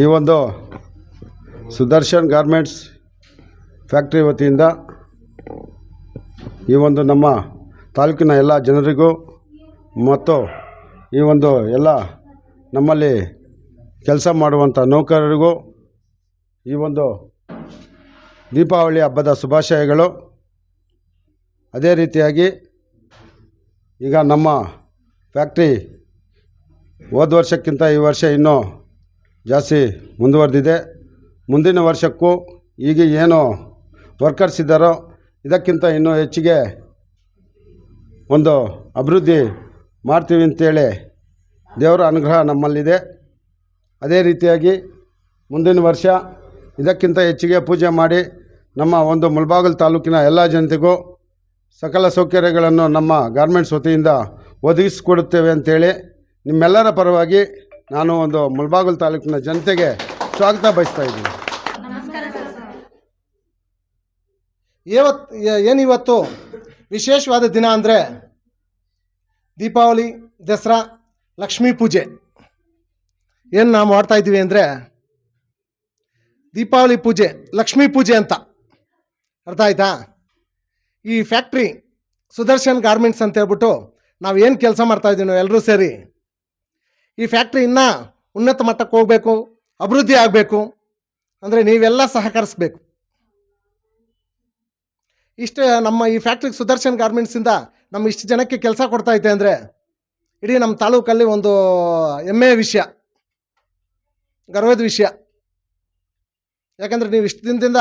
ಈ ಒಂದು Sudarshan garments factory ವತಿಯಿಂದ ಈ ಒಂದು ನಮ್ಮ ತಾಲೂಕಿನ ಎಲ್ಲ ಜನರಿಗೂ ಮತ್ತು ಈ ಒಂದು ಎಲ್ಲ ನಮ್ಮಲ್ಲಿ ಕೆಲಸ ಮಾಡುವಂಥ ನೌಕರರಿಗೂ ಈ ಒಂದು ದೀಪಾವಳಿ ಹಬ್ಬದ ಶುಭಾಶಯಗಳು. ಅದೇ ರೀತಿಯಾಗಿ ಈಗ ನಮ್ಮ ಫ್ಯಾಕ್ಟ್ರಿ ಹೋದ ವರ್ಷಕ್ಕಿಂತ ಈ ವರ್ಷ ಇನ್ನೂ ಜಾಸ್ತಿ ಮುಂದುವರೆದಿದೆ. ಮುಂದಿನ ವರ್ಷಕ್ಕೂ ಈಗ ಏನು ವರ್ಕರ್ಸ್ ಇದ್ದಾರೋ ಇದಕ್ಕಿಂತ ಇನ್ನೂ ಹೆಚ್ಚಿಗೆ ಒಂದು ಅಭಿವೃದ್ಧಿ ಮಾಡ್ತೀವಿ ಅಂತೇಳಿ ದೇವರ ಅನುಗ್ರಹ ನಮ್ಮಲ್ಲಿದೆ. ಅದೇ ರೀತಿಯಾಗಿ ಮುಂದಿನ ವರ್ಷ ಇದಕ್ಕಿಂತ ಹೆಚ್ಚಿಗೆ ಪೂಜೆ ಮಾಡಿ ನಮ್ಮ ಒಂದು ಮುಳಬಾಗಿಲು ತಾಲೂಕಿನ ಎಲ್ಲ ಜನತೆಗೂ ಸಕಲ ಸೌಕರ್ಯಗಳನ್ನು ನಮ್ಮ ಗಾರ್ಮೆಂಟ್ಸ್ ವತಿಯಿಂದ ಒದಗಿಸಿಕೊಡುತ್ತೇವೆ ಅಂತೇಳಿ ನಿಮ್ಮೆಲ್ಲರ ಪರವಾಗಿ ನಾನು ಒಂದು ಮುಳಬಾಗಿಲು ತಾಲೂಕಿನ ಜನತೆಗೆ ಸ್ವಾಗತ ಬಯಸ್ತಾ ಇದ್ದೀನಿ. ಇವತ್ತು ಏನಿವತ್ತು? ವಿಶೇಷವಾದ ದಿನ ಅಂದರೆ ದೀಪಾವಳಿ ದಸರಾ ಲಕ್ಷ್ಮೀ ಪೂಜೆ. ಏನು ನಾವು ಮಾಡ್ತಾ ಇದ್ದೀವಿ ಅಂದರೆ ದೀಪಾವಳಿ ಪೂಜೆ ಲಕ್ಷ್ಮೀ ಪೂಜೆ ಅಂತ. ಅರ್ಥ ಆಯ್ತಾ? ಈ ಫ್ಯಾಕ್ಟ್ರಿ ಸುದರ್ಶನ್ ಗಾರ್ಮೆಂಟ್ಸ್ ಅಂತ ಹೇಳ್ಬಿಟ್ಟು ನಾವು ಏನು ಕೆಲಸ ಮಾಡ್ತಾ ಇದ್ದೀವಿ ಎಲ್ಲರೂ ಸೇರಿ ಈ ಫ್ಯಾಕ್ಟ್ರಿ ಇನ್ನೂ ಉನ್ನತ ಮಟ್ಟಕ್ಕೆ ಹೋಗಬೇಕು, ಅಭಿವೃದ್ಧಿ ಆಗಬೇಕು. ಅಂದರೆ ನೀವೆಲ್ಲ ಸಹಕರಿಸ್ಬೇಕು. ಇಷ್ಟು ನಮ್ಮ ಈ ಫ್ಯಾಕ್ಟ್ರಿ ಸುದರ್ಶನ್ ಗಾರ್ಮೆಂಟ್ಸಿಂದ ನಮ್ಮ ಇಷ್ಟು ಜನಕ್ಕೆ ಕೆಲಸ ಕೊಡ್ತಾ ಇದೆ ಅಂದರೆ ಇಡೀ ನಮ್ಮ ತಾಲೂಕಲ್ಲಿ ಒಂದು ಹೆಮ್ಮೆಯ ವಿಷಯ, ಗರ್ವದ ವಿಷಯ. ಯಾಕಂದರೆ ನೀವು ಇಷ್ಟು ದಿನದಿಂದ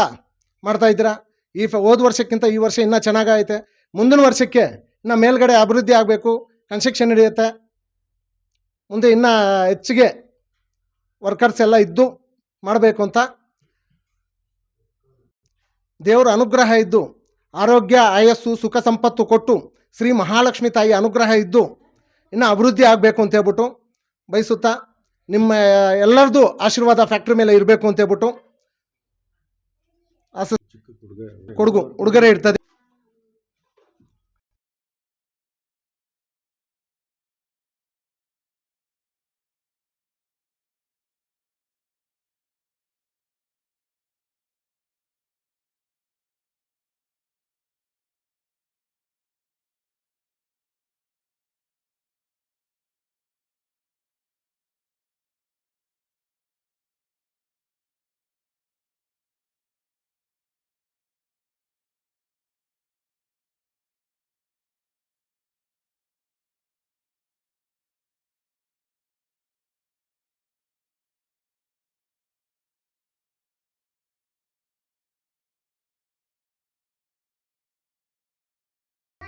ಮಾಡ್ತಾ ಇದ್ದೀರಾ. ಈ ಹೋದ ವರ್ಷಕ್ಕಿಂತ ಈ ವರ್ಷ ಇನ್ನೂ ಚೆನ್ನಾಗೈತೆ. ಮುಂದಿನ ವರ್ಷಕ್ಕೆ ಇನ್ನು ಮೇಲ್ಗಡೆ ಅಭಿವೃದ್ಧಿ ಆಗಬೇಕು ಕನ್ಸ್ಟ್ರಕ್ಷನ್ ನಡೆಯುತ್ತೆ. ಮುಂದೆ ಇನ್ನೂ ಹೆಚ್ಚಿಗೆ ವರ್ಕರ್ಸ್ ಎಲ್ಲ ಇದ್ದು ಮಾಡಬೇಕು ಅಂತ ದೇವರ ಅನುಗ್ರಹ ಇದ್ದು ಆರೋಗ್ಯ ಆಯಸ್ಸು ಸುಖ ಸಂಪತ್ತು ಕೊಟ್ಟು ಶ್ರೀ ಮಹಾಲಕ್ಷ್ಮಿ ತಾಯಿ ಅನುಗ್ರಹ ಇದ್ದು ಇನ್ನು ಅಭಿವೃದ್ಧಿ ಆಗಬೇಕು ಅಂತ ಹೇಳ್ಬಿಟ್ಟು ಬಯಸುತ್ತಾ ನಿಮ್ಮ ಎಲ್ಲರದು ಆಶೀರ್ವಾದ ಫ್ಯಾಕ್ಟ್ರಿ ಮೇಲೆ ಇರಬೇಕು ಅಂತ ಹೇಳ್ಬಿಟ್ಟು ಕೊಡುಗು ಉಡುಗೊರೆ ಇರ್ತದೆ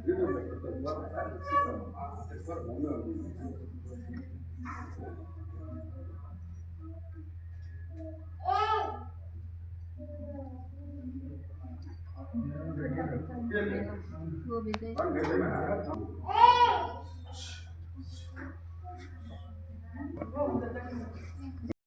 Vou